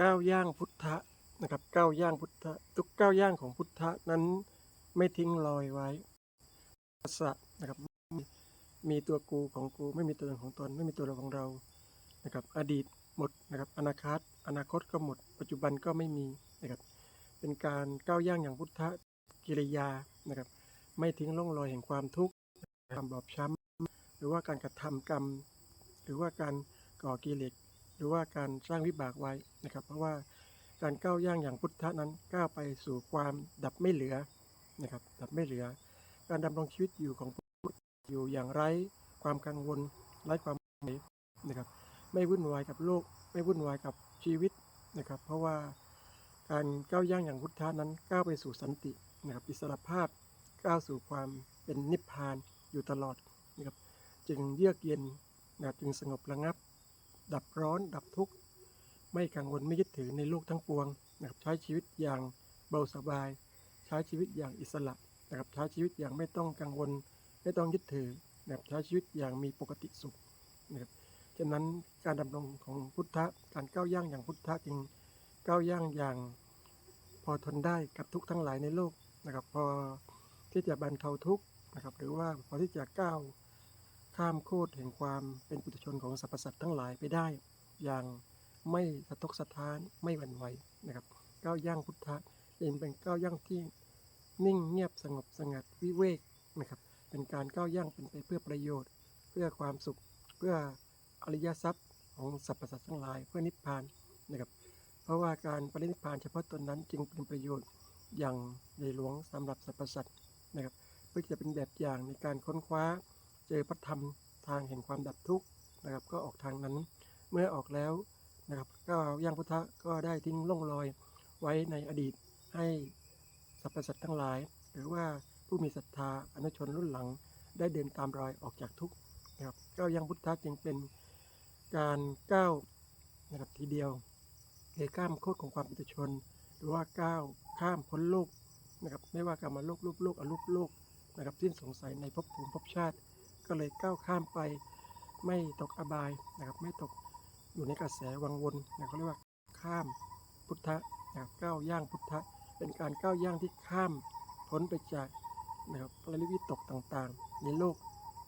ก้าวย่างพุทธะนะครับก้าวย่างพุทธะทุกก้าวย่างของพุทธะนั้นไม่ทิ้งรอยไว้ภาษะนะครับมีมีตัวกูของกูไม่มีตัวตนของตนไม่มีตัวเราของเรานะครับอดีตหมดนะครับอนาคตอนาคตก็หมด ปัจจุบันก็ไม่มีนะครับเป็นการก้าวย่างอย่างพุทธะกิริยานะครับไม่ทิ้งร่องรอยแห่งความทุกข์ความบอบช้ำหรือว่าการกระทำกรรม หรือว่าการก่อกิเลส รือว่าการสร้างวิบากไว้นะครับ เพราะว่าการก้าวย่างอย่างพุทธะนั้นก้าวไปสู่ความดับไม่เหลือนะครับดับไม่เหลือ การดำรงชีวิตอยู่ของพุทธอยู่อย่างไร้ความกังวลไร้ความหมายนะครับ ไม่วุ่นวายกับโลก ไม่วุ่นวายกับชีวิตนะครับ เพราะว่าการก้าวย่างอย่างพุทธะนั้นก้าวไปสู่สันตินะครับ อิสรภาพก้าวสู่ความเป็นนิพพานอยู่ตลอดนะครับ จึงเยือกเย็นนะจึงสงบระงับ ดับร้อน ดับทุกข์ ไม่กังวลไม่ยึดถือในโลกทั้งปวงนะครับใช้ชีวิตอย่างเบาสบาย ใช้ชีวิตอย่างอิสระนะครับใช้ชีวิตอย่างไม่ต้องกังวล ไม่ต้องยึดถือนะครับใช้ชีวิตอย่างมีปกติสุขนะครับฉะนั้นการดำรงของพุทธะการก้าวย่างอย่างพุทธะจึงก้าวย่างอย่างพอทนได้กับทุกข์ทั้งหลายในโลกนะครับพอที่จะบรรเทาทุกข์นะครับหรือว่าพอที่จะก้าว ข้ามโคตรแห่งความเป็นปุถุชนของสรรพสัตว์ทั้งหลายไปได้ อย่างไม่สะทกสะท้านไม่หวั่นไหวนะครับก้าวย่างพุทธะเองเป็นก้าวย่างที่นิ่งเงียบสงบสงัดวิเวกนะครับเป็นการก้าวย่างเป็นไปเพื่อประโยชน์ เพื่อความสุขเพื่ออริยทรัพย์ของสรรพสัตว์ทั้งหลาย เพื่อนิพพานนะครับเพราะว่าการปรินิพพานเฉพาะตนนั้นจึงเป็นประโยชน์อย่างใหญ่หลวงสำหรับสรรพสัตว์นะครับเพื่อจะเป็นแบบอย่างในการค้นคว้า เจอพระธรรมทางแห่งความดับทุกข์นะครับ ก็ออกทางนั้น เมื่อออกแล้วนะครับก็ย่างพุทธะก็ได้ทิ้งร่องรอยไว้ในอดีตให้สรรพสัตว์ทั้งหลาย หรือว่าผู้มีศรัทธาอนุชนรุ่นหลัง ได้เดินตามรอยออกจากทุกข์นะครับก้าวย่างพุทธะจึงเป็นการก้าวนะครับทีเดียวเลยข้ามโคตรของความเป็นชน หรือว่าก้าวข้ามพ้นโลกนะครับไม่ว่ากรรมโลกรูปโลกอรูปโลกนะครับสิ้นสงสัยในภพภูมิภพชาติ ก็เลยก้าวข้ามไปไม่ตกอบายนะครับ ไม่ตกอยู่ในกระแสวังวนนะเขาเรียกว่าข้ามพุทธะนะครับก้าวย่างพุทธะเป็นการก้าวย่างที่ข้ามพ้นไปจากนะครับอะไรวิตกต่างๆ ในโลก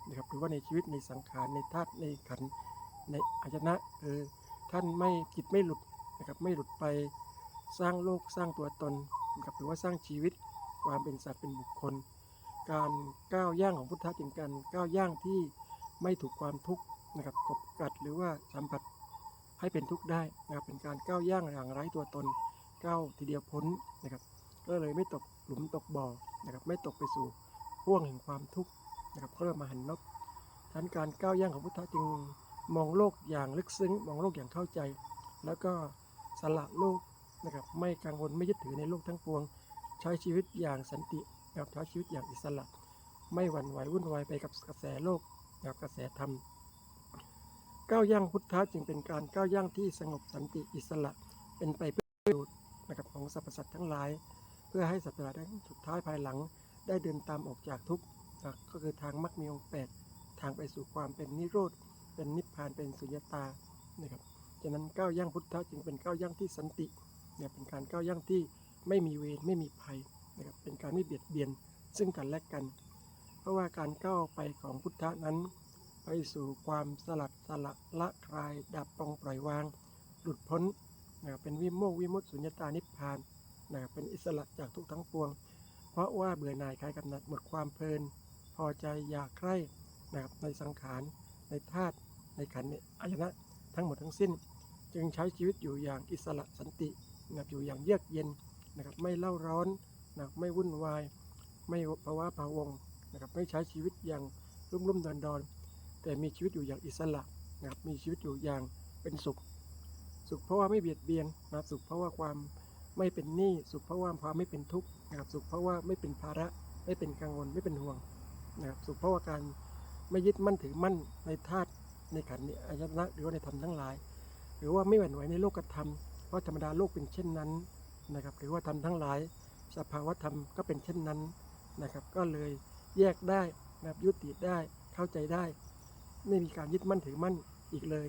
นะครับหรือว่าในชีวิตในสังขารในธาตุในขันในอายนะเออท่านไม่จิตไม่หลุดนะครับไม่หลุดไปสร้างโลกสร้างตัวตนนะครับหรือว่าสร้างชีวิตความเป็นสัตว์เป็นบุคคล การก้าวย่างของพุทธะจึงการก้าวย่างที่ไม่ถูกความทุกข์นะครับกบกัดหรือว่าสัมผัสให้เป็นทุกข์ได้นะครับเป็นการก้าวย่างอย่างไร้ตัวตนก้าวทีเดียวพ้นนะครับก็เลยไม่ตกหลุมตกบ่อนะครับไม่ตกไปสู่ห่วงแห่งความทุกข์นะครับเขาเรียกมหันนบทันการก้าวย่างของพุทธะจึงมองโลกอย่างลึกซึ้ง มองโลกอย่างเข้าใจ แล้วก็สละโลกนะครับไม่กังวลไม่ยึดถือในโลกทั้งปวง ใช้ชีวิตอย่างสันติ นะครับใช้ชีวิตอย่างอิสระ ไม่หวั่นไหววุ่นวายไปกับกระแสโลกนะครับกระแสธรรมก้าวย่างพุทธะจึงเป็นการก้าวย่างที่สงบสันติอิสระเป็นไปเพื่อประโยชน์นะครับของสรรพสัตว์ทั้งหลาย เพื่อให้สัตว์ทั้งหลายได้สุดท้ายภายหลังได้เดินตามออกจากทุกข์นะก็คือทางมรรคมีองค์แปดทางไปสู่ความเป็นนิโรธ เป็นนิพพานเป็นสุญญตานะครับฉะนั้นก้าวย่างพุทธะจึงเป็นก้าวย่างที่สันติเนี่ยเป็นการก้าวย่างที่ไม่มีเวรไม่มีภัย นะครับเป็นการไม่เบียดเบียนซึ่งกันและกัน เพราะว่าการก้าวไปของพุทธะนั้น ไปสู่ความสลัดสละละคลายดับปลงปล่อยวาง หลุดพ้นนะเป็นวิโมกข์วิมุตติสุญญตานิพพานนะเป็นอิสระจากทุกทั้งปวง เพราะว่าเบื่อหน่ายคลายกำหนัดหมดความเพลิน พอใจอยากใคร่นะครับในสังขารในธาตุในขันธ์ในอายนะทั้งหมดทั้งสิ้น จึงใช้ชีวิตอยู่อย่างอิสระสันตินะครับอยู่อย่างเยือกเย็นนะครับไม่เล่าร้อน นะครับไม่วุ่นวาย ไม่ภาวะพะวงนะครับไม่ใช้ชีวิตอย่างรุ่มรุ่มดอนดอนแต่มีชีวิตอยู่อย่างอิสระนะครับมีชีวิตอยู่อย่างเป็นสุข สุขเพราะว่าไม่เบียดเบียนนะครับสุขเพราะว่าความไม่เป็นหนี้สุขเพราะว่าความไม่เป็นทุกข์นะครับสุขเพราะว่าไม่เป็นภาระไม่เป็นกังวลไม่เป็นห่วงนะครับสุขเพราะว่าการไม่ยึดมั่นถือมั่นในธาตุในขันธ์นอายตนะหรือว่าในธรรมทั้งหลาย หรือว่าไม่หวั่นไหวในโลกธรรมเพราะธรรมดาโลกเป็นเช่นนั้นนะครับหรือว่าธรรมทั้งหลาย สภาวธรรมก็เป็นเช่นนั้นนะครับ ก็เลยแยกได้แบบยุติได้เข้าใจได้ ไม่มีการยึดมั่นถือมั่นอีกเลย